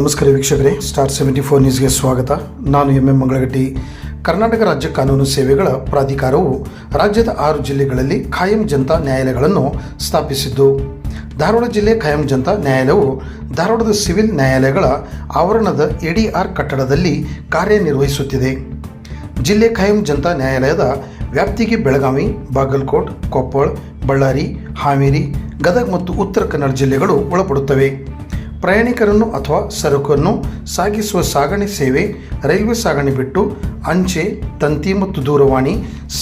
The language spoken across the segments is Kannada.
ನಮಸ್ಕಾರ ವೀಕ್ಷಕರೇ. ಸ್ಟಾರ್ ಸೆವೆಂಟಿ ಫೋರ್ ನ್ಯೂಸ್ಗೆ ಸ್ವಾಗತ. ನಾನು ಎಂ ಎಂ ಮಂಗಳಗಟ್ಟಿ ಕರ್ನಾಟಕ ರಾಜ್ಯ ಕಾನೂನು ಸೇವೆಗಳ ಪ್ರಾಧಿಕಾರವು ರಾಜ್ಯದ ಆರು ಜಿಲ್ಲೆಗಳಲ್ಲಿ ಖಾಯಂ ಜನತಾ ನ್ಯಾಯಾಲಯಗಳನ್ನು ಸ್ಥಾಪಿಸಿದ್ದು, ಧಾರವಾಡ ಜಿಲ್ಲೆ ಖಾಯಂ ಜನತಾ ನ್ಯಾಯಾಲಯವು ಧಾರವಾಡದ ಸಿವಿಲ್ ನ್ಯಾಯಾಲಯಗಳ ಆವರಣದ ಎಡಿಆರ್ ಕಟ್ಟಡದಲ್ಲಿ ಕಾರ್ಯನಿರ್ವಹಿಸುತ್ತಿದೆ. ಜಿಲ್ಲೆ ಖಾಯಂ ಜನತಾ ನ್ಯಾಯಾಲಯದ ವ್ಯಾಪ್ತಿಗೆ ಬೆಳಗಾವಿ, ಬಾಗಲಕೋಟ್, ಕೊಪ್ಪಳ, ಬಳ್ಳಾರಿ, ಹಾವೇರಿ, ಗದಗ ಮತ್ತು ಉತ್ತರ ಕನ್ನಡ ಜಿಲ್ಲೆಗಳು ಒಳಪಡುತ್ತವೆ. ಪ್ರಯಾಣಿಕರನ್ನು ಅಥವಾ ಸರಕನ್ನು ಸಾಗಿಸುವ ಸಾಗಣೆ ಸೇವೆ, ರೈಲ್ವೆ ಸಾಗಣೆ ಬಿಟ್ಟು, ಅಂಚೆ, ತಂತಿ ಮತ್ತು ದೂರವಾಣಿ,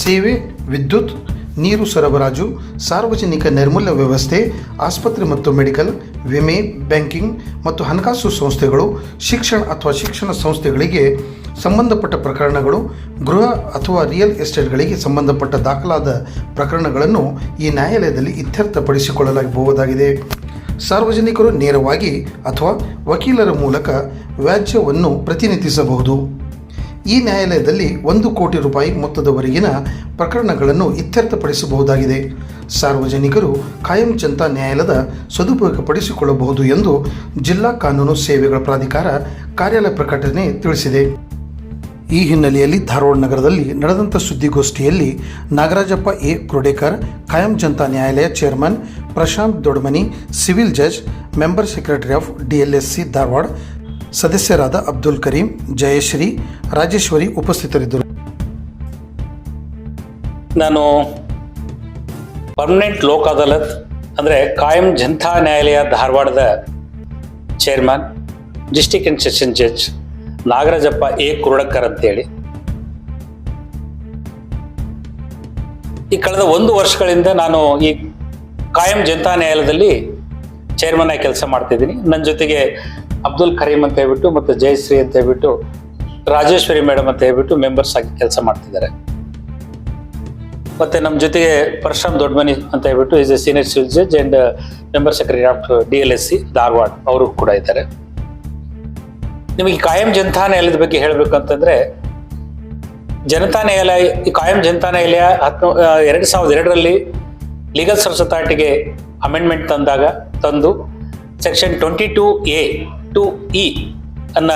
ಸೇವೆ, ವಿದ್ಯುತ್, ನೀರು ಸರಬರಾಜು, ಸಾರ್ವಜನಿಕ ನೈರ್ಮಲ್ಯ ವ್ಯವಸ್ಥೆ, ಆಸ್ಪತ್ರೆ ಮತ್ತು ಮೆಡಿಕಲ್, ವಿಮೆ, ಬ್ಯಾಂಕಿಂಗ್ ಮತ್ತು ಹಣಕಾಸು ಸಂಸ್ಥೆಗಳು, ಶಿಕ್ಷಣ ಅಥವಾ ಶಿಕ್ಷಣ ಸಂಸ್ಥೆಗಳಿಗೆ ಸಂಬಂಧಪಟ್ಟ ಪ್ರಕರಣಗಳು, ಗೃಹ ಅಥವಾ ರಿಯಲ್ ಎಸ್ಟೇಟ್ಗಳಿಗೆ ಸಂಬಂಧಪಟ್ಟ ದಾಖಲಾದ ಪ್ರಕರಣಗಳನ್ನು ಈ ನ್ಯಾಯಾಲಯದಲ್ಲಿ ಇತ್ಯರ್ಥಪಡಿಸಿಕೊಳ್ಳಬಹುದಾಗಿದೆ ಸಾರ್ವಜನಿಕರು ನೇರವಾಗಿ ಅಥವಾ ವಕೀಲರ ಮೂಲಕ ವ್ಯಾಜ್ಯವನ್ನು ಪ್ರತಿನಿಧಿಸಬಹುದು. ಈ ನ್ಯಾಯಾಲಯದಲ್ಲಿ ಒಂದು ಕೋಟಿ ರೂಪಾಯಿ ಮೊತ್ತದವರೆಗಿನ ಪ್ರಕರಣಗಳನ್ನು ಇತ್ಯರ್ಥಪಡಿಸಬಹುದಾಗಿದೆ. ಸಾರ್ವಜನಿಕರು ಕಾಯಂ ನ್ಯಾಯಾಲಯದ ಸದುಪಯೋಗಪಡಿಸಿಕೊಳ್ಳಬಹುದು ಎಂದು ಜಿಲ್ಲಾ ಕಾನೂನು ಸೇವೆಗಳ ಪ್ರಾಧಿಕಾರ ಕಾರ್ಯಾಲಯ ಪ್ರಕಟಣೆ ತಿಳಿಸಿದೆ. ಈ ಹಿನ್ನೆಲೆಯಲ್ಲಿ ಧಾರವಾಡ ನಗರದಲ್ಲಿ ನಡೆದಂಥ ಸುದ್ದಿಗೋಷ್ಠಿಯಲ್ಲಿ ನಾಗರಾಜಪ್ಪ ಎ. ಕ್ರೋಡೇಕರ್ ಕಾಯಂ ಜನತಾ ನ್ಯಾಯಾಲಯ chairman Prashant Dodmani, civil judge, member secretary of DLSC Dharwad ಸದಸ್ಯರಾದ ಅಬ್ದುಲ್ ಕರೀಂ, ಜಯಶ್ರೀ, ರಾಜೇಶ್ವರಿ ಉಪಸ್ಥಿತರಿದ್ದರು. ನಾನು ಪರ್ಮನೆಂಟ್ ಲೋಕ್ ಅದಾಲತ್, ಅಂದರೆ ಕಾಯಂ ಜನತಾ ನ್ಯಾಯಾಲಯ ಧಾರವಾಡದ chairman, district and session judge Nagarajappa A. Kurudakkar ಅಂತೇಳಿ ಈ ಕಳೆದ ಒಂದು ವರ್ಷಗಳಿಂದ ನಾನು ಈ ಕಾಯಂ ಜನತಾ ನ್ಯಾಯಾಲಯದಲ್ಲಿ ಚೇರ್ಮನ್ ಆಗಿ ಕೆಲಸ ಮಾಡ್ತಿದ್ದೀನಿ ನನ್ನ ಜೊತೆಗೆ ಅಬ್ದುಲ್ ಕರೀಂ ಅಂತ ಹೇಳ್ಬಿಟ್ಟು ಮತ್ತು ಜಯಶ್ರೀ ಅಂತ ಹೇಳ್ಬಿಟ್ಟು ರಾಜೇಶ್ವರಿ ಮೇಡಮ್ ಅಂತ ಹೇಳ್ಬಿಟ್ಟು ಮೆಂಬರ್ಸ್ ಆಗಿ ಕೆಲಸ ಮಾಡ್ತಿದ್ದಾರೆ ಮತ್ತೆ ನಮ್ಮ ಜೊತೆಗೆ ಪರಶುರಾಮ್ ದೊಡ್ಡಮನಿ ಅಂತ ಹೇಳ್ಬಿಟ್ಟು is a senior civil judge and member secretary of D L S C Dharwad. ಅವರು ಕೂಡ ಇದ್ದಾರೆ. ನಿಮಗೆ ಕಾಯಂ ಜನತಾ ನ್ಯಾಯಾಲಯದ ಬಗ್ಗೆ ಹೇಳಬೇಕಂತಂದ್ರೆ ಜನತಾ ನ್ಯಾಯಾಲಯ, ಈ ಕಾಯಂ ಜನತಾ ನ್ಯಾಯಾಲಯ ಹತ್ತು ಎರಡು ಸಾವಿರದ ಎರಡರಲ್ಲಿ ಲೀಗಲ್ ಸರ್ವಿಸ್ ಅಥಾರಿಟಿಗೆ ಅಮೆಂಡ್ಮೆಂಟ್ ತಂದಾಗ, ತಂದು section twenty two A to E ಅನ್ನ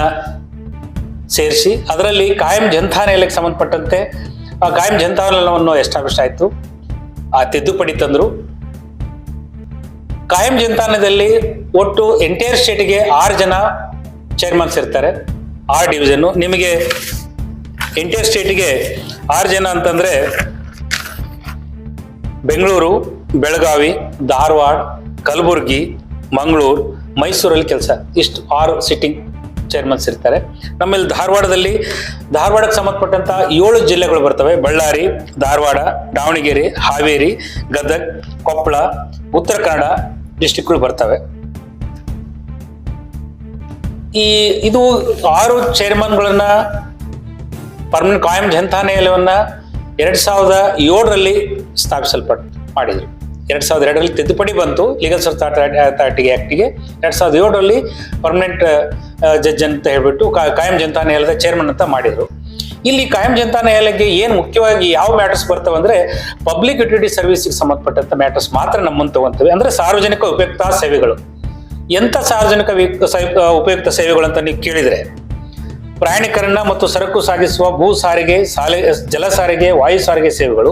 ಸೇರಿಸಿ, ಅದರಲ್ಲಿ ಕಾಯಂ ಜನತಾ ನ್ಯಾಯಾಲಯಕ್ಕೆ ಸಂಬಂಧಪಟ್ಟಂತೆ, ಆ ಕಾಯಂ ಜನತಾ ನ್ಯಾಯಾಲಯವನ್ನು ಎಸ್ಟಾಬ್ಲಿಷ್ ಆಯಿತು. ಆ ತಿದ್ದುಪಡಿ ತಂದರು. ಕಾಯಂ ಜನತಾನದಲ್ಲಿ ಒಟ್ಟು ಎಂಟೈರ್ ಸ್ಟೇಟಿಗೆ ಆರು ಜನ ಚೇರ್ಮನ್ಸ್ ಇರ್ತಾರೆ. ಆರ್ ಡಿವಿಷನ್ ನಿಮಗೆ ಇಂಟರ್ ಸ್ಟೇಟಿಗೆ ಆರು ಜನ ಅಂತಂದ್ರೆ ಬೆಂಗಳೂರು, ಬೆಳಗಾವಿ, ಧಾರವಾಡ, ಕಲಬುರಗಿ, ಮಂಗಳೂರು, ಮೈಸೂರಲ್ಲಿ ಕೆಲಸ. ಇಷ್ಟು ಆರು ಸಿಟ್ಟಿಂಗ್ ಚೇರ್ಮನ್ಸ್ ಇರ್ತಾರೆ. ನಮ್ಮಲ್ಲಿ ಧಾರವಾಡದಲ್ಲಿ, ಧಾರವಾಡಕ್ಕೆ ಸಂಬಂಧಪಟ್ಟಂತ ಏಳು ಜಿಲ್ಲೆಗಳು ಬರ್ತವೆ. ಬಳ್ಳಾರಿ, ಧಾರವಾಡ, ದಾವಣಗೆರೆ, ಹಾವೇರಿ, ಗದಗ್, ಕೊಪ್ಪಳ, ಉತ್ತರ ಕನ್ನಡ ಡಿಸ್ಟಿಕ್ಗಳು ಬರ್ತವೆ. ಈ, ಇದು ಆರು ಚೇರ್ಮನ್ಗಳನ್ನ ಪರ್ಮನೆಂಟ್ ಕಾಯಂ ಜನತಾ ನ್ಯಾಯಾಲಯವನ್ನ ಎರಡ್ ಸಾವಿರದ ಏಳರಲ್ಲಿ ಸ್ಥಾಪಿಸಲ್ಪಟ್ಟ ಮಾಡಿದ್ರು. ಎರಡ್ ಸಾವಿರದ ಎರಡರಲ್ಲಿ ತಿದ್ದುಪಡಿ ಬಂತು ಲೀಗಲ್ ಸರ್ವಿಸ್ ಅಥಾರಿಟಿ ಆಕ್ಟಿಗೆ ಎರಡ್ ಸಾವಿರದ ಏಳರಲ್ಲಿ ಪರ್ಮನೆಂಟ್ ಜಡ್ಜ್ ಅಂತ ಹೇಳ್ಬಿಟ್ಟು ಕಾಯಂ ಜನತಾ ಚೇರ್ಮನ್ ಅಂತ ಮಾಡಿದ್ರು. ಇಲ್ಲಿ ಕಾಯಂ ಜನತಾ ನ್ಯಾಯಾಲಯಕ್ಕೆ ಏನು ಮುಖ್ಯವಾಗಿ ಯಾವ ಮ್ಯಾಟರ್ಸ್ ಬರ್ತವೆ ಅಂದ್ರೆ ಪಬ್ಲಿಕ್ ಯುಟಿಲಿಟಿ ಸರ್ವಿಸ್ಗೆ ಸಂಬಂಧಪಟ್ಟಂತ ಮ್ಯಾಟರ್ಸ್ ಮಾತ್ರ ನಮ್ಮನ್ನು ತಗೊಂತವೆ. ಅಂದ್ರೆ ಸಾರ್ವಜನಿಕ ಉಪಯುಕ್ತ ಸೇವೆಗಳು. ಎಂಥ ಸಾರ್ವಜನಿಕ ಉಪಯುಕ್ತ ಸೇವೆಗಳು ಅಂತ ನೀವು ಕೇಳಿದರೆ, ಪ್ರಯಾಣಿಕರನ್ನ ಮತ್ತು ಸರಕು ಸಾಗಿಸುವ ಭೂ ಸಾರಿಗೆ, ಸಾಲೆ ಜಲ ಸಾರಿಗೆ, ವಾಯು ಸಾರಿಗೆ ಸೇವೆಗಳು,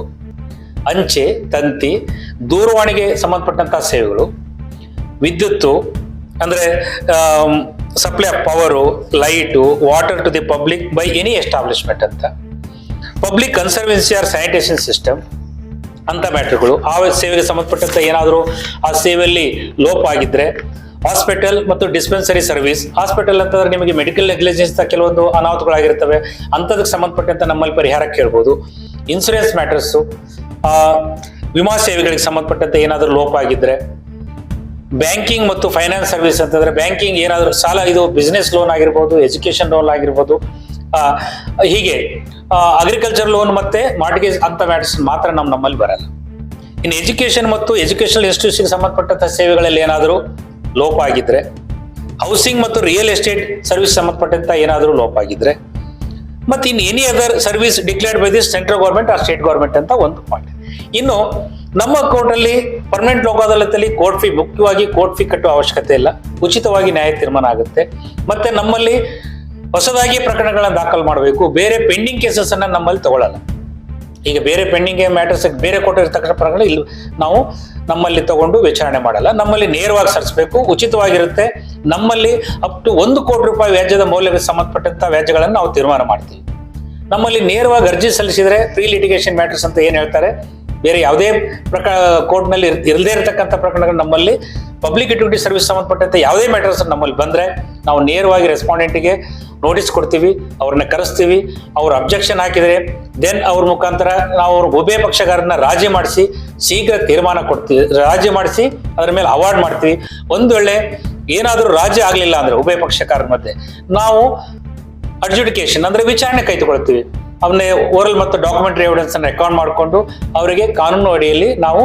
ಅಂಚೆ, ತಂತಿ, ದೂರವಾಣಿಗೆ ಸಂಬಂಧಪಟ್ಟಂತಹ ಸೇವೆಗಳು, ವಿದ್ಯುತ್ತು, ಅಂದರೆ supply of power light water to the public by any establishment ಅಂತ. Public conservancy or sanitation system ಅಂತ ಮ್ಯಾಟ್ರ್ಗಳು ಆ ಸೇವೆಗೆ ಸಂಬಂಧಪಟ್ಟಂತ ಏನಾದರೂ ಆ ಸೇವೆಯಲ್ಲಿ ಲೋಪ ಆಗಿದ್ರೆ ಹಾಸ್ಪಿಟಲ್ ಮತ್ತು ಡಿಸ್ಪೆನ್ಸರಿ ಸರ್ವಿಸ್. ಹಾಸ್ಪಿಟಲ್ ಅಂತಂದ್ರೆ ನಿಮಗೆ ಮೆಡಿಕಲ್ ನೆಗ್ಲಿಜೆನ್ಸ್ ಕೆಲವೊಂದು ಅನಾಹುತಗಳಾಗಿರ್ತವೆ. ಅಂಥದಕ್ಕೆ ಸಂಬಂಧಪಟ್ಟಂತ ನಮ್ಮಲ್ಲಿ ಪರಿಹಾರ ಕೇಳ್ಬೋದು. ಇನ್ಸೂರೆನ್ಸ್ ಮ್ಯಾಟರ್ಸು ವಿಮಾ ಸೇವೆಗಳಿಗೆ ಸಂಬಂಧಪಟ್ಟಂತೆ ಏನಾದರೂ ಲೋಪ ಆಗಿದ್ರೆ, ಬ್ಯಾಂಕಿಂಗ್ ಮತ್ತು ಫೈನಾನ್ಸ್ ಸರ್ವಿಸ್ ಅಂತಂದ್ರೆ ಬ್ಯಾಂಕಿಂಗ್ ಏನಾದರೂ ಸಾಲ, ಇದು ಬಿಸ್ನೆಸ್ ಲೋನ್ ಆಗಿರ್ಬೋದು ಎಜುಕೇಶನ್ ಲೋನ್ ಆಗಿರ್ಬೋದು. ಹೀಗೆ ಅಗ್ರಿಕಲ್ಚರ್ ಲೋನ್ ಮತ್ತೆ ಮಾರ್ಟಿಗೇಜ್ ಅಂತ ಮ್ಯಾಟರ್ಸ್ ಮಾತ್ರ ನಮ್ಮ ನಮ್ಮಲ್ಲಿ ಬರಲ್ಲ. ಇನ್ನು ಎಜುಕೇಶನ್ ಮತ್ತು ಎಜುಕೇಶನಲ್ ಇನ್ಸ್ಟಿಟ್ಯೂಷನ್ ಸಂಬಂಧಪಟ್ಟಂತ ಸೇವೆಗಳಲ್ಲಿ ಏನಾದರೂ ಲೋಪ ಆಗಿದ್ರೆ ಹೌಸಿಂಗ್ ಮತ್ತು ರಿಯಲ್ ಎಸ್ಟೇಟ್ ಸರ್ವಿಸ್ ಸಂಬಂಧಪಟ್ಟಂತ ಏನಾದರೂ ಲೋಪ ಆಗಿದ್ರೆ ಮತ್ತೆ in any other service declared by this central government or state government ಅಂತ ಒಂದು ಪಾಯಿಂಟ್ ಇನ್ನು, ನಮ್ಮ ಕೋರ್ಟಲ್ಲಿ ಪರ್ಮನೆಂಟ್ ಲೋಕ ಅದಾಲತಲ್ಲಿ ಕೋರ್ಟ್ ಫೀ ಮುಖ್ಯವಾಗಿ ಕೋರ್ಟ್ ಫೀ ಕಟ್ಟುವ ಅವಶ್ಯಕತೆ ಇಲ್ಲ. ಉಚಿತವಾಗಿ ನ್ಯಾಯ ತೀರ್ಮಾನ ಆಗುತ್ತೆ. ಮತ್ತೆ ನಮ್ಮಲ್ಲಿ ಹೊಸದಾಗಿ ಪ್ರಕರಣಗಳನ್ನ ದಾಖಲು ಮಾಡಬೇಕು. ಬೇರೆ ಪೆಂಡಿಂಗ್ ಕೇಸಸ್ ಅನ್ನ ನಮ್ಮಲ್ಲಿ ತಗೊಳ್ಳಲ್ಲ ಈಗ ಬೇರೆ ಪೆಂಡಿಂಗ್ ಮ್ಯಾಟರ್ಸ್ ಬೇರೆ ಕೋರ್ಟ್ ಇರ್ತಕ್ಕಂಥ ಪ್ರಕರಣ ಇಲ್ಲಿ. ನಾವು ನಮ್ಮಲ್ಲಿ ತಗೊಂಡು ವಿಚಾರಣೆ ಮಾಡಲ್ಲ. ನಮ್ಮಲ್ಲಿ ನೇರವಾಗಿ ಸರಿಸಬೇಕು, ಉಚಿತವಾಗಿರುತ್ತೆ. ನಮ್ಮಲ್ಲಿ ಅಪ್ ಟು ಒಂದು ಕೋಟಿ ರೂಪಾಯಿ ವ್ಯಾಜ್ಯದ ಮೌಲ್ಯಕ್ಕೆ ಸಂಬಂಧಪಟ್ಟಂತ ವ್ಯಾಜ್ಯಗಳನ್ನು ನಾವು ತೀರ್ಮಾನ ಮಾಡ್ತೀವಿ. ನಮ್ಮಲ್ಲಿ ನೇರವಾಗಿ ಅರ್ಜಿ ಸಲ್ಲಿಸಿದ್ರೆ ಪ್ರೀ ಲಿಟಿಗೇಷನ್ ಮ್ಯಾಟರ್ಸ್ ಅಂತ ಏನ್ ಹೇಳ್ತಾರೆ? ಬೇರೆ ಯಾವುದೇ ಪ್ರಕ ಕೋರ್ಟ್ನಲ್ಲಿ ಇರದೇ ಇರತಕ್ಕಂಥ ಪ್ರಕರಣಗಳು ನಮ್ಮಲ್ಲಿ ಪಬ್ಲಿಕ್ ಯುಟಿಲಿಟಿ ಸರ್ವಿಸ್ ಸಂಬಂಧಪಟ್ಟಂತೆ ಯಾವುದೇ ಮ್ಯಾಟರ್ಸ್ ನಮ್ಮಲ್ಲಿ ಬಂದರೆ ನಾವು ನೇರವಾಗಿ ರೆಸ್ಪಾಂಡೆಂಟ್ಗೆ ನೋಟಿಸ್ ಕೊಡ್ತೀವಿ, ಅವ್ರನ್ನ ಕರೆಸ್ತೀವಿ, ಅವ್ರ ಅಬ್ಜೆಕ್ಷನ್ ಹಾಕಿದರೆ ದೆನ್ ಅವ್ರ ಮುಖಾಂತರ ನಾವು ಅವ್ರ ಉಭಯ ಪಕ್ಷಗಾರನ್ನ ರಾಜಿ ಮಾಡಿಸಿ ಶೀಘ್ರ ತೀರ್ಮಾನ ಕೊಡ್ತೀವಿ ರಾಜಿ ಮಾಡಿಸಿ ಅದ್ರ ಮೇಲೆ ಅವಾರ್ಡ್ ಮಾಡ್ತೀವಿ. ಒಂದು ವೇಳೆ ಏನಾದರೂ ರಾಜಿ ಆಗಲಿಲ್ಲ ಅಂದರೆ ಉಭಯ ಪಕ್ಷಕಾರರ ಮಧ್ಯೆ ನಾವು ಅಡ್ಜುಡಿಕೇಶನ್ ಅಂದರೆ ವಿಚಾರಣೆ ಕೈಗೊಳ್ತೀವಿ ಅವನ್ನೇ ಓರಲ್ ಮತ್ತು ಡಾಕ್ಯುಮೆಂಟರಿ ಎವಿಡೆನ್ಸ್ ಅನ್ನು ರೆಕಾರ್ಡ್ ಮಾಡಿಕೊಂಡು ಅವರಿಗೆ ಕಾನೂನು ಅಡಿಯಲ್ಲಿ ನಾವು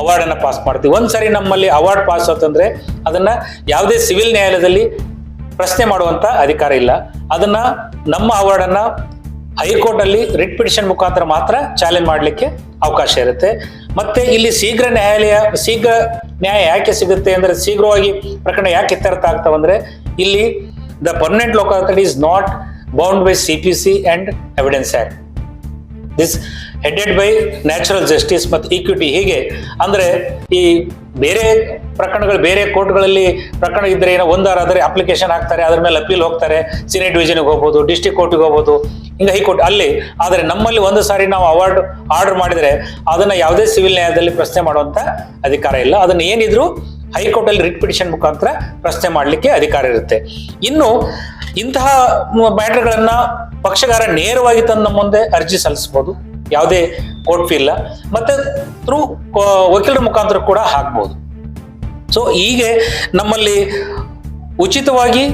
ಅವಾರ್ಡ್ ಅನ್ನು ಪಾಸ್ ಮಾಡ್ತೀವಿ. ಒಂದ್ಸರಿ ನಮ್ಮಲ್ಲಿ ಅವಾರ್ಡ್ ಪಾಸ್ ಆತಂದ್ರೆ ಅದನ್ನ ಯಾವುದೇ ಸಿವಿಲ್ ನ್ಯಾಯಾಲಯದಲ್ಲಿ ಪ್ರಶ್ನೆ ಮಾಡುವಂತ ಅಧಿಕಾರ ಇಲ್ಲ. ಅದನ್ನ ನಮ್ಮ ಅವಾರ್ಡ್ ಅನ್ನ ಹೈಕೋರ್ಟ್ ಅಲ್ಲಿ ರಿಟ್ ಪಿಟಿಷನ್ ಮುಖಾಂತರ ಮಾತ್ರ ಚಾಲೆಂಜ್ ಮಾಡಲಿಕ್ಕೆ ಅವಕಾಶ ಇರುತ್ತೆ. ಮತ್ತೆ ಇಲ್ಲಿ ಶೀಘ್ರ ನ್ಯಾಯಾಲಯ, ಶೀಘ್ರ ನ್ಯಾಯ ಯಾಕೆ ಸಿಗುತ್ತೆ ಅಂದ್ರೆ ಶೀಘ್ರವಾಗಿ ಪ್ರಕರಣ ಯಾಕೆ ಇತ್ಯರ್ಥ ಆಗ್ತಾವಂದ್ರೆ ಇಲ್ಲಿ the permanent Lokayukta is not C P C and evidence act this headed by natural justice ಮತ್ತು ಈಕ್ವಿಟಿ ಹೀಗೆ ಅಂದರೆ ಈ ಬೇರೆ ಪ್ರಕರಣಗಳು, ಬೇರೆ ಕೋರ್ಟ್ಗಳಲ್ಲಿ ಪ್ರಕರಣ ಇದ್ದರೆ ಏನೋ ಒಂದಾರಾದರೆ ಅಪ್ಲಿಕೇಶನ್ ಹಾಕ್ತಾರೆ, ಅದ್ರ ಮೇಲೆ ಅಪೀಲ್ ಹೋಗ್ತಾರೆ ಸೀನಿಯರ್ ಡಿವಿಷನ್ಗೆ ಹೋಗ್ಬೋದು ಡಿಸ್ಟಿಕ್ ಕೋರ್ಟಿಗೆ ಹೋಗ್ಬೋದು, ಹಿಂಗೆ ಹೈಕೋರ್ಟ್ ಅಲ್ಲಿ. ಆದರೆ ನಮ್ಮಲ್ಲಿ ಒಂದು ಸಾರಿ ನಾವು ಅವಾರ್ಡ್ ಆರ್ಡರ್ ಮಾಡಿದರೆ ಅದನ್ನು ಯಾವುದೇ ಸಿವಿಲ್ ನ್ಯಾಯದಲ್ಲಿ ಪ್ರಶ್ನೆ ಮಾಡುವಂಥ ಅಧಿಕಾರ ಇಲ್ಲ. ಅದನ್ನು ಏನಿದ್ರು ಹೈಕೋರ್ಟ್ ಅಲ್ಲಿ ರಿಟ್ ಪಿಟಿಷನ್ ಮುಖಾಂತರ ಪ್ರಶ್ನೆ ಮಾಡಲಿಕ್ಕೆ ಅಧಿಕಾರ ಇರುತ್ತೆ. ಇನ್ನು ಇಂತಹ ಮ್ಯಾಟರ್ಗಳನ್ನ ಪಕ್ಷಗಾರ ನೇರವಾಗಿ ತನ್ನ ಮುಂದೆ ಅರ್ಜಿ ಸಲ್ಲಿಸಬಹುದು. ಯಾವುದೇ ಕೋರ್ಟ್ ಫೀ ಇಲ್ಲ. ಮತ್ತೆ ತ್ರೂ ವಕೀಲರ ಮುಖಾಂತರ ಕೂಡ ಹಾಕ್ಬಹುದು. ಸೊ ಹೀಗೆ ನಮ್ಮಲ್ಲಿ ಉಚಿತವಾಗಿ,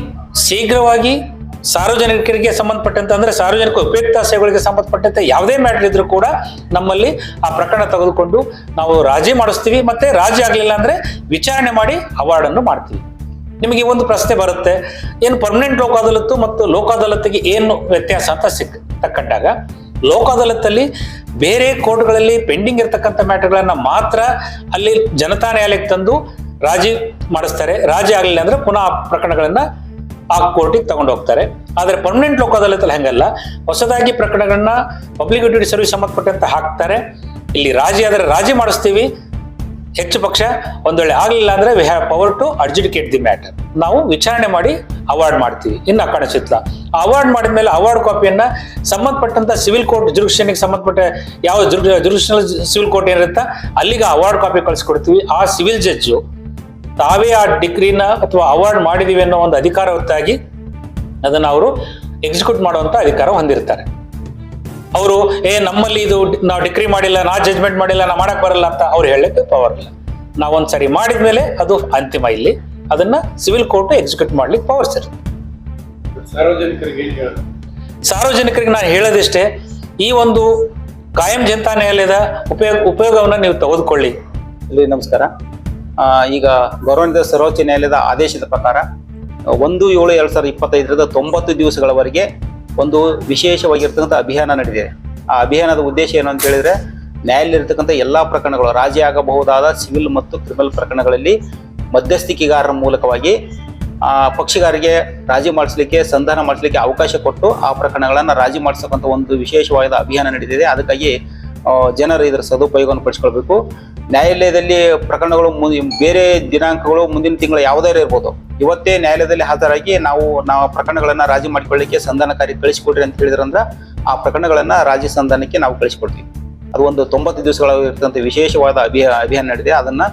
ಶೀಘ್ರವಾಗಿ ಸಾರ್ವಜನಿಕರಿಗೆ ಸಂಬಂಧಪಟ್ಟಂತೆ, ಅಂದ್ರೆ ಸಾರ್ವಜನಿಕ ಉಪಯುಕ್ತ ಸೇವೆಗಳಿಗೆ ಸಂಬಂಧಪಟ್ಟಂತೆ ಯಾವುದೇ ಮ್ಯಾಟರ್ ಇದ್ರೂ ಕೂಡ ನಮ್ಮಲ್ಲಿ ಆ ಪ್ರಕರಣ ತೆಗೆದುಕೊಂಡು ನಾವು ರಾಜಿ ಮಾಡಿಸ್ತೀವಿ. ಮತ್ತೆ ರಾಜಿ ಆಗಲಿಲ್ಲ ಅಂದ್ರೆ ವಿಚಾರಣೆ ಮಾಡಿ ಅವಾರ್ಡ್ ಅನ್ನು ಮಾಡ್ತೀವಿ. ನಿಮಗೆ ಒಂದು ಪ್ರಶ್ನೆ ಬರುತ್ತೆ. ಏನು ಪರ್ಮನೆಂಟ್ ಲೋಕ ಅದಾಲತ್ತು ಮತ್ತು ಲೋಕ ಅದಾಲತ್ತಿಗೆ ಏನು ವ್ಯತ್ಯಾಸ ಅಂತ ಸಿಕ್ ತಕ್ಕಂಡಾಗ ಲೋಕ ಅದಾಲತ್ತಲ್ಲಿ ಬೇರೆ ಕೋರ್ಟ್ಗಳಲ್ಲಿ ಪೆಂಡಿಂಗ್ ಇರತಕ್ಕಂಥ ಮ್ಯಾಟರ್ಗಳನ್ನ ಮಾತ್ರ ಅಲ್ಲಿ ಜನತಾ ನ್ಯಾಯಾಲಯಕ್ಕೆ ತಂದು ರಾಜಿ ಮಾಡಿಸ್ತಾರೆ. ರಾಜಿ ಆಗಲಿಲ್ಲ ಅಂದ್ರೆ ಪುನಃ ಆ ಪ್ರಕರಣಗಳನ್ನ ಆ ಕೋರ್ಟಿಗೆ ತಗೊಂಡು ಹೋಗ್ತಾರೆ. ಆದರೆ ಪರ್ಮನೆಂಟ್ ಲೋಕ ಅದಾಲತಲ್ಲಿ ಹಂಗಲ್ಲ. ಹೊಸದಾಗಿ ಪ್ರಕರಣಗಳನ್ನ ಪಬ್ಲಿಕ್ ಡ್ಯೂಟಿ ಸರ್ವಿಸ್ ಸಂಬಂಧಪಟ್ಟಂತ ಹಾಕ್ತಾರೆ. ಇಲ್ಲಿ ರಾಜಿ ಆದರೆ ರಾಜಿ ಮಾಡಿಸ್ತೀವಿ. ಹೆಚ್ಚು ಪಕ್ಷ ಒಂದ್ ವೇಳೆ ಆಗ್ಲಿಲ್ಲ ಅಂದ್ರೆ we have power to adjudicate the matter ನಾವು ವಿಚಾರಣೆ ಮಾಡಿ ಅವಾರ್ಡ್ ಮಾಡ್ತೀವಿ. ಇನ್ನು ಚಿತ್ಲ ಅವಾರ್ಡ್ ಮಾಡಿದ ಮೇಲೆ ಅವಾರ್ಡ್ ಕಾಪಿಯನ್ನ ಸಂಬಂಧಪಟ್ಟಂತ ಸಿವಿಲ್ ಕೋರ್ಟ್ ಜುರಿಕ್ಷನ್ಗೆ ಸಂಬಂಧಪಟ್ಟ ಯಾವ ಜುರಿಕ್ಷನಲ್ ಸಿವಿಲ್ ಕೋರ್ಟ್ ಏನಿರುತ್ತಾ ಅಲ್ಲಿಗೆ ಅವಾರ್ಡ್ ಕಾಪಿ ಕಳಿಸ್ಕೊಡ್ತೀವಿ. ಆ ಸಿವಿಲ್ ಜಡ್ಜು ತಾವೇ ಆ ಡಿಗ್ರಿನ ಅಥವಾ ಅವಾರ್ಡ್ ಮಾಡಿದೀವಿ ಅನ್ನೋ ಒಂದು ಅಧಿಕಾರ ಹೊತ್ತಾಗಿ ಅದನ್ನ ಅವರು ಎಕ್ಸಿಕ್ಯೂಟ್ ಮಾಡುವಂತ ಅಧಿಕಾರ ಹೊಂದಿರ್ತಾರೆ. ಅವರು, ಏ, ನಮ್ಮಲ್ಲಿ ಇದು ನಾವು ಡಿಕ್ರಿ ಮಾಡಿಲ್ಲ, ನಾ ಜಜ್ಮೆಂಟ್ ಮಾಡಿಲ್ಲ, ನಾ ಮಾಡಕ್ ಬರಲ್ಲ ಅಂತ ಅವ್ರು ಹೇಳಕ್ಕೆ ಪವರ್ ಇಲ್ಲ. ನಾವು ಒಂದ್ಸರಿ ಮಾಡಿದ್ಮೇಲೆ ಅದು ಅಂತಿಮ ಇಲ್ಲಿ. ಅದನ್ನ ಸಿವಿಲ್ ಕೋರ್ಟ್ ಎಕ್ಸಿಕ್ಯೂಟ್ ಮಾಡ್ಲಿಕ್ಕೆ ಪವರ್ ಸರ್. ಸಾರ್ವಜನಿಕರಿಗೆ ಸಾರ್ವಜನಿಕರಿಗೆ ನಾನು ಹೇಳೋದಿಷ್ಟೇ, ಈ ಒಂದು ಕಾಯಂ ಜನತಾ ನ್ಯಾಯಾಲಯದ ಉಪಯೋಗ, ಉಪಯೋಗವನ್ನು ನೀವು ತೆಗೆದುಕೊಳ್ಳಿ. ಇಲ್ಲಿ ನಮಸ್ಕಾರ. ಈಗ ಗೌರವಾನ್ವಿತ ಸರ್ವೋಚ್ಚ ನ್ಯಾಯಾಲಯದ ಆದೇಶದ ಪ್ರಕಾರ, ಒಂದು ಏಳು ಎರಡು ಸಾವಿರದ ಇಪ್ಪತ್ತೈದರಿಂದ ತೊಂಬತ್ತು ದಿವಸಗಳವರೆಗೆ ಒಂದು ವಿಶೇಷವಾಗಿರ್ತಕ್ಕಂಥ ಅಭಿಯಾನ ನಡೆದಿದೆ. ಆ ಅಭಿಯಾನದ ಉದ್ದೇಶ ಏನು ಅಂತ ಹೇಳಿದ್ರೆ ನ್ಯಾಯಾಲಯ ಇರತಕ್ಕಂಥ ಎಲ್ಲಾ ಪ್ರಕರಣಗಳು, ರಾಜಿ ಆಗಬಹುದಾದ ಸಿವಿಲ್ ಮತ್ತು ಕ್ರಿಮಿನಲ್ ಪ್ರಕರಣಗಳಲ್ಲಿ ಮಧ್ಯಸ್ಥಿಕೆಗಾರರ ಮೂಲಕವಾಗಿ, ಆ ಪಕ್ಷಗಾರರಿಗೆ ರಾಜಿ ಮಾಡಿಸ್ಲಿಕ್ಕೆ, ಸಂಧಾನ ಮಾಡಿಸ್ಲಿಕ್ಕೆ ಅವಕಾಶ ಕೊಟ್ಟು ಆ ಪ್ರಕರಣಗಳನ್ನ ರಾಜಿ ಮಾಡಿಸ್ತಕ್ಕಂಥ ಒಂದು ವಿಶೇಷವಾದ ಅಭಿಯಾನ ನಡೆದಿದೆ. ಅದಕ್ಕಾಗಿ ಜನರು ಇದರ ಸದುಪಯೋಗವನ್ನು ಪಡಿಸ್ಕೊಳ್ಬೇಕು ನ್ಯಾಯಾಲಯದಲ್ಲಿ ಪ್ರಕರಣಗಳು ಬೇರೆ ದಿನಾಂಕಗಳು ಮುಂದಿನ ತಿಂಗಳು ಯಾವುದೇ ಇರ್ಬೋದು. ಇವತ್ತೇ ನ್ಯಾಯಾಲಯದಲ್ಲಿ ಹಾಜರಾಗಿ ನಾವು ನಾವು ಪ್ರಕರಣಗಳನ್ನು ರಾಜಿ ಮಾಡಿಕೊಳ್ಳಿಕ್ಕೆ ಸಂಧಾನಕಾರಿ ಕಳಿಸಿಕೊಡ್ರಿ ಅಂತ ಹೇಳಿದ್ರಂದ್ರೆ ಆ ಪ್ರಕರಣಗಳನ್ನು ರಾಜಿ ಸಂಧಾನಕ್ಕೆ ನಾವು ಕಳಿಸಿಕೊಡ್ತೀವಿ. ಅದು ಒಂದು ತೊಂಬತ್ತು ದಿವಸಗಳ ಇರ್ತಕ್ಕಂಥ ವಿಶೇಷವಾದ ಅಭಿಯ ಅಭಿಯಾನ ನಡೆದಿದೆ. ಅದನ್ನು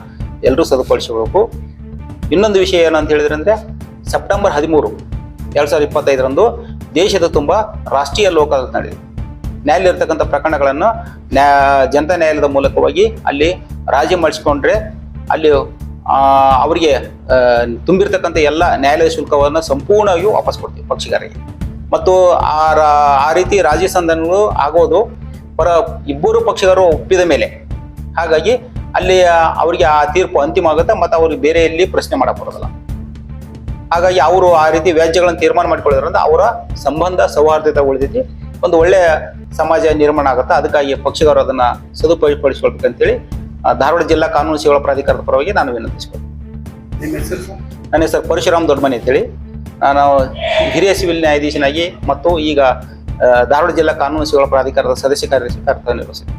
ಎಲ್ಲರೂ ಸದುಪಡಿಸಬೇಕು ಇನ್ನೊಂದು ವಿಷಯ ಏನಂತ ಹೇಳಿದ್ರೆ ಸೆಪ್ಟೆಂಬರ್ ಹದಿಮೂರು, ಎರಡು ಸಾವಿರದ ಇಪ್ಪತ್ತೈದರಂದು ದೇಶದ ತುಂಬ ರಾಷ್ಟ್ರೀಯ ಲೋಕ ಅದಾಲತ್ ನಡೆದಿದೆ. ನ್ಯಾಯಾಲಯ ಇರ್ತಕ್ಕಂಥ ಪ್ರಕರಣಗಳನ್ನು ನ್ಯಾ, ಜನತಾ ನ್ಯಾಯಾಲಯದ ಮೂಲಕವಾಗಿ ಅಲ್ಲಿ ರಾಜಿ ಮಾಡಿಸಿಕೊಂಡ್ರೆ ಅಲ್ಲಿ ಅವರಿಗೆ ತುಂಬಿರ್ತಕ್ಕಂಥ ಎಲ್ಲ ನ್ಯಾಯಾಲಯ ಶುಲ್ಕವನ್ನು ಸಂಪೂರ್ಣವಾಗಿ ವಾಪಸ್ ಕೊಡ್ತೀವಿ ಪಕ್ಷಿಗಾರರಿಗೆ. ಮತ್ತು ಆ ಆ ರೀತಿ ರಾಜಿ ಸಂಧಾನಗಳು ಆಗೋದು ಪರ ಇಬ್ಬರು ಪಕ್ಷಗಾರರು ಒಪ್ಪಿದ ಮೇಲೆ. ಹಾಗಾಗಿ ಅಲ್ಲಿ ಅವರಿಗೆ ಆ ತೀರ್ಪು ಅಂತಿಮ ಆಗುತ್ತೆ ಮತ್ತು ಅವ್ರಿಗೆ ಬೇರೆ ಎಲ್ಲಿ ಪ್ರಶ್ನೆ ಮಾಡಕ್ ಬರೋದಿಲ್ಲ. ಹಾಗಾಗಿ ಅವರು ಆ ರೀತಿ ವ್ಯಾಜ್ಯಗಳನ್ನು ತೀರ್ಮಾನ ಮಾಡಿಕೊಳ್ಳೋದ್ರಿಂದ ಅವರ ಸಂಬಂಧ ಸೌಹಾರ್ದತೆ ಉಳಿದೈತಿ ಒಂದು ಒಳ್ಳೆಯ ಸಮಾಜ ನಿರ್ಮಾಣ ಆಗುತ್ತೆ ಅದಕ್ಕಾಗಿ ಪಕ್ಷಗಾರರು ಅದನ್ನ ಸದುಪಯೋಗಪಡಿಸ್ಕೊಳ್ಬೇಕಂತೇಳಿ ಅಂತೇಳಿ ಧಾರವಾಡ ಜಿಲ್ಲಾ ಕಾನೂನು ಸೇವಾ ಪ್ರಾಧಿಕಾರದ ಪರವಾಗಿ ನಾನು ಸರ್? ನನ್ನ ಹೆಸರು ಪರಶುರಾಮ್ ದೊಡ್ಡಮನಿ ಅಂತೇಳಿ. ನಾನು ಹಿರಿಯ ಸಿವಿಲ್ ನ್ಯಾಯಾಧೀಶನಾಗಿ ಮತ್ತು ಈಗ ಧಾರವಾಡ ಜಿಲ್ಲಾ ಕಾನೂನು ಸೇವಾ ಪ್ರಾಧಿಕಾರದ ಸದಸ್ಯ ಕಾರ್ಯದರ್ಶಿ ಕಾರ್ಯ ನಿರ್ವಹಿಸಿದ್ದೀನಿ